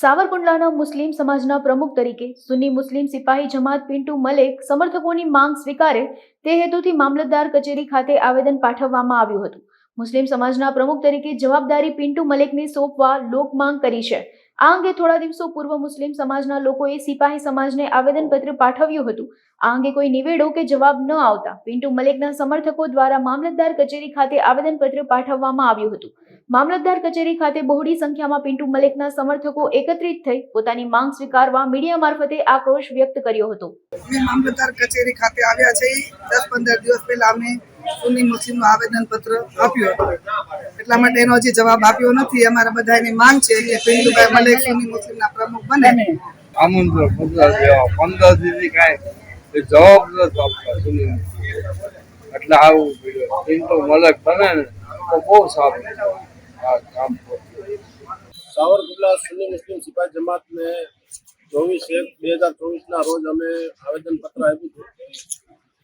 સાવરકુંડલાના મુસ્લિમ સમાજના પ્રમુખ તરીકે સુન્ની મુસ્લિમ સિપાહી જમાત પિન્ટુ મલેક સમર્થકોની માંગ સ્વીકારે તે હેતુથી મામલતદાર કચેરી ખાતે આવેદન પાઠવવામાં આવ્યું હતું. મુસ્લિમ સમાજના પ્રમુખ તરીકે જવાબદારી પિન્ટુ મલેકને સોંપવા લોક માંગ કરી છે. આ અંગે થોડા દિવસો પૂર્વ મુસ્લિમ સમાજના લોકોએ સિપાહી સમાજને આવેદનપત્ર પાઠવ્યું હતું. આ અંગે કોઈ નિવેડો કે જવાબ ન આવતા પિન્ટુ મલેકના સમર્થકો દ્વારા મામલતદાર કચેરી ખાતે આવેદનપત્ર પાઠવવામાં આવ્યું હતું. મામલતદાર કચેરી ખાતે બહોળી સંખ્યામાં પિન્ટુ મલેકના સમર્થકો એકત્રિત થઈ પોતાની માંગ સ્વીકારવા મીડિયા મારફતે આક્રોશ વ્યક્ત કર્યો હતો. અમે મામલતદાર કચેરી ખાતે આવ્યા છે દસ પંદર દિવસ પહેલા અમે સુન્ની મુસ્લિમનું આવેદન પત્ર આપ્યું હતું. એટલા માટે એનો હજી જવાબ આપ્યો નથી. અમારા બધાની માંગ છે કે પિન્ટુભાઈ મલેક સુન્ની મુસ્લિમના પ્રમુખ બને. આમંત્રણ પંદર દિવસથી કાંઈ જવાબ નથી આપતા એટલે આવું પિન્ટુ મલક બને ને તો બહુ સારું. આ કામ સાવરકુંડલા સુન્ની મુસ્લિમ સિપાહી જમાતને ચોવીસ એક બે હજાર ચોવીસના રોજ અમે આવેદનપત્ર આપ્યું હતું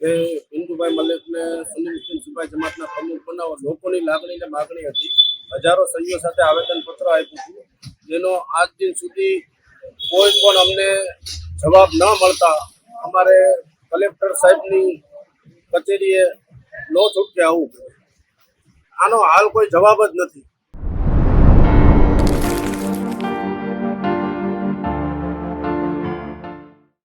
કે પિન્ટુભાઈ મલેકને સુન્ની મુસ્લિમ સિપાહી જમાતના પ્રમુખ બનાવવા લોકોની લાગણી ને માગણી હતી. હજારો સહીઓ સાથે આવેદનપત્ર આપ્યું હતું. જેનો આજ દિન સુધી કોઈ પણ અમને જવાબ ન મળતા અમારે કલેક્ટર સાહેબની કચેરીએ લો છૂટકે પડે આનો હાલ કોઈ જવાબ જ નથી.